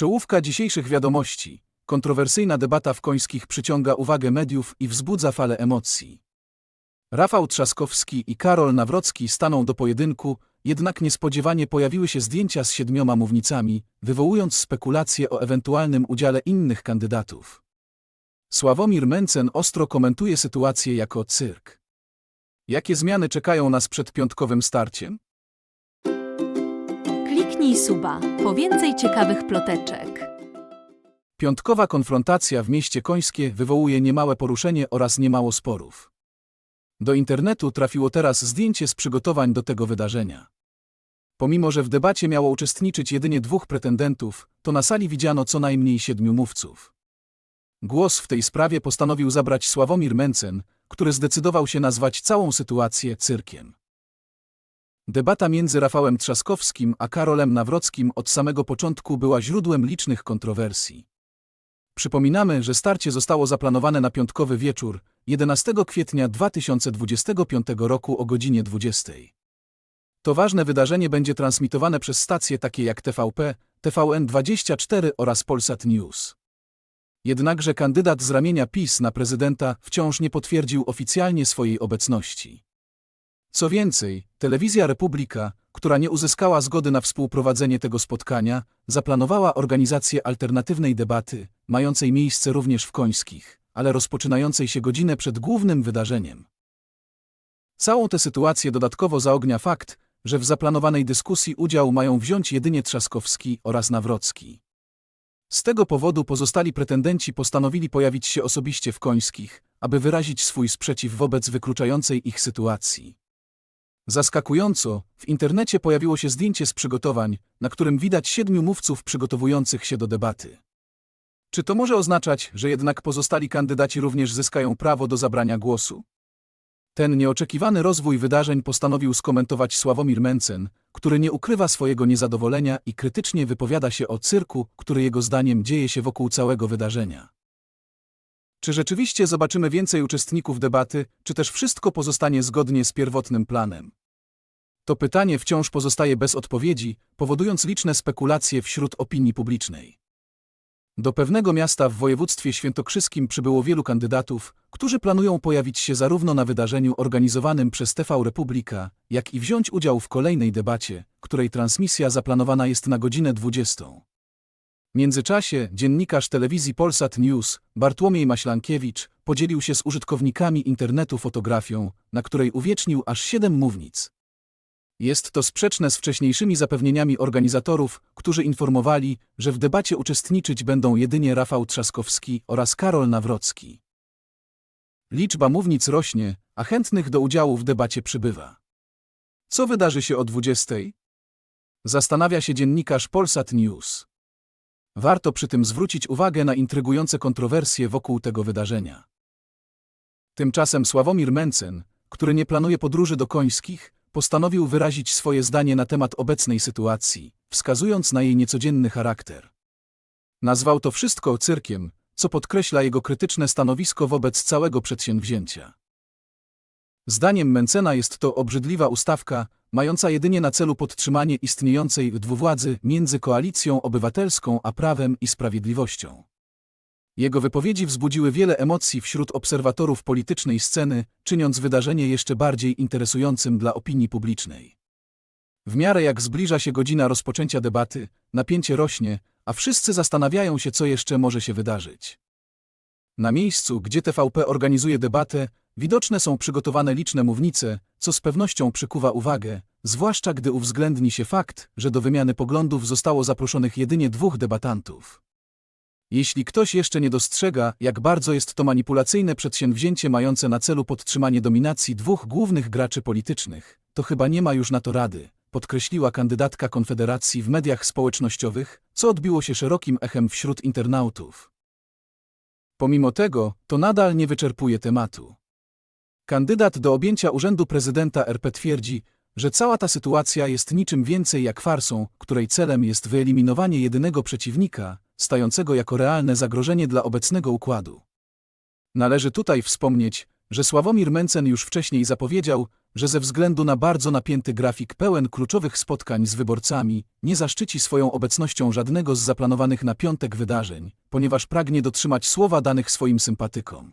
Czołówka dzisiejszych wiadomości. Kontrowersyjna debata w Końskich przyciąga uwagę mediów i wzbudza falę emocji. Rafał Trzaskowski i Karol Nawrocki staną do pojedynku, jednak niespodziewanie pojawiły się zdjęcia z siedmioma mównicami, wywołując spekulacje o ewentualnym udziale innych kandydatów. Sławomir Mencen ostro komentuje sytuację jako cyrk. Jakie zmiany czekają nas przed piątkowym starciem? Kliknij suba po więcej ciekawych ploteczek. Piątkowa konfrontacja w mieście Końskie wywołuje niemałe poruszenie oraz niemało sporów. Do internetu trafiło teraz zdjęcie z przygotowań do tego wydarzenia. Pomimo, że w debacie miało uczestniczyć jedynie dwóch pretendentów, to na sali widziano co najmniej siedmiu mówców. Głos w tej sprawie postanowił zabrać Sławomir Mencen, który zdecydował się nazwać całą sytuację cyrkiem. Debata między Rafałem Trzaskowskim a Karolem Nawrockim od samego początku była źródłem licznych kontrowersji. Przypominamy, że starcie zostało zaplanowane na piątkowy wieczór, 11 kwietnia 2025 roku o godzinie 20. To ważne wydarzenie będzie transmitowane przez stacje takie jak TVP, TVN24 oraz Polsat News. Jednakże kandydat z ramienia PiS na prezydenta wciąż nie potwierdził oficjalnie swojej obecności. Co więcej, Telewizja Republika, która nie uzyskała zgody na współprowadzenie tego spotkania, zaplanowała organizację alternatywnej debaty, mającej miejsce również w Końskich, ale rozpoczynającej się godzinę przed głównym wydarzeniem. Całą tę sytuację dodatkowo zaognia fakt, że w zaplanowanej dyskusji udział mają wziąć jedynie Trzaskowski oraz Nawrocki. Z tego powodu pozostali pretendenci postanowili pojawić się osobiście w Końskich, aby wyrazić swój sprzeciw wobec wykluczającej ich sytuacji. Zaskakująco, w internecie pojawiło się zdjęcie z przygotowań, na którym widać siedmiu mówców przygotowujących się do debaty. Czy to może oznaczać, że jednak pozostali kandydaci również zyskają prawo do zabrania głosu? Ten nieoczekiwany rozwój wydarzeń postanowił skomentować Sławomir Mencen, który nie ukrywa swojego niezadowolenia i krytycznie wypowiada się o cyrku, który jego zdaniem dzieje się wokół całego wydarzenia. Czy rzeczywiście zobaczymy więcej uczestników debaty, czy też wszystko pozostanie zgodnie z pierwotnym planem? To pytanie wciąż pozostaje bez odpowiedzi, powodując liczne spekulacje wśród opinii publicznej. Do pewnego miasta w województwie świętokrzyskim przybyło wielu kandydatów, którzy planują pojawić się zarówno na wydarzeniu organizowanym przez TV Republika, jak i wziąć udział w kolejnej debacie, której transmisja zaplanowana jest na godzinę 20. Międzyczasie dziennikarz telewizji Polsat News, Bartłomiej Maślankiewicz, podzielił się z użytkownikami internetu fotografią, na której uwiecznił aż siedem mównic. Jest to sprzeczne z wcześniejszymi zapewnieniami organizatorów, którzy informowali, że w debacie uczestniczyć będą jedynie Rafał Trzaskowski oraz Karol Nawrocki. Liczba mównic rośnie, a chętnych do udziału w debacie przybywa. Co wydarzy się o 20? Zastanawia się dziennikarz Polsat News. Warto przy tym zwrócić uwagę na intrygujące kontrowersje wokół tego wydarzenia. Tymczasem Sławomir Mencen, który nie planuje podróży do Końskich, postanowił wyrazić swoje zdanie na temat obecnej sytuacji, wskazując na jej niecodzienny charakter. Nazwał to wszystko cyrkiem, co podkreśla jego krytyczne stanowisko wobec całego przedsięwzięcia. Zdaniem Mencena jest to obrzydliwa ustawka, mająca jedynie na celu podtrzymanie istniejącej dwuwładzy między koalicją obywatelską a prawem i sprawiedliwością. Jego wypowiedzi wzbudziły wiele emocji wśród obserwatorów politycznej sceny, czyniąc wydarzenie jeszcze bardziej interesującym dla opinii publicznej. W miarę jak zbliża się godzina rozpoczęcia debaty, napięcie rośnie, a wszyscy zastanawiają się, co jeszcze może się wydarzyć. Na miejscu, gdzie TVP organizuje debatę, widoczne są przygotowane liczne mównice, co z pewnością przykuwa uwagę, zwłaszcza gdy uwzględni się fakt, że do wymiany poglądów zostało zaproszonych jedynie dwóch debatantów. Jeśli ktoś jeszcze nie dostrzega, jak bardzo jest to manipulacyjne przedsięwzięcie mające na celu podtrzymanie dominacji dwóch głównych graczy politycznych, to chyba nie ma już na to rady, podkreśliła kandydatka Konfederacji w mediach społecznościowych, co odbiło się szerokim echem wśród internautów. Pomimo tego, to nadal nie wyczerpuje tematu. Kandydat do objęcia urzędu prezydenta RP twierdzi, że cała ta sytuacja jest niczym więcej jak farsą, której celem jest wyeliminowanie jedynego przeciwnika, stającego jako realne zagrożenie dla obecnego układu. Należy tutaj wspomnieć, że Sławomir Mencen już wcześniej zapowiedział, że ze względu na bardzo napięty grafik pełen kluczowych spotkań z wyborcami nie zaszczyci swoją obecnością żadnego z zaplanowanych na piątek wydarzeń, ponieważ pragnie dotrzymać słowa danych swoim sympatykom.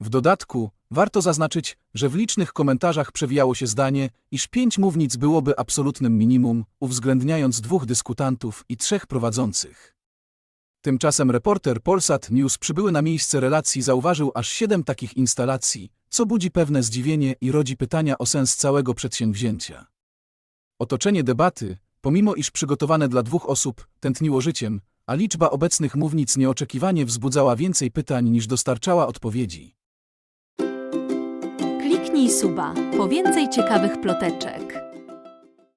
W dodatku, warto zaznaczyć, że w licznych komentarzach przewijało się zdanie, iż pięć mównic byłoby absolutnym minimum, uwzględniając dwóch dyskutantów i trzech prowadzących. Tymczasem reporter Polsat News przybyły na miejsce relacji zauważył aż siedem takich instalacji, co budzi pewne zdziwienie i rodzi pytania o sens całego przedsięwzięcia. Otoczenie debaty, pomimo iż przygotowane dla dwóch osób, tętniło życiem, a liczba obecnych mównic nieoczekiwanie wzbudzała więcej pytań niż dostarczała odpowiedzi. Kliknij suba po więcej ciekawych ploteczek.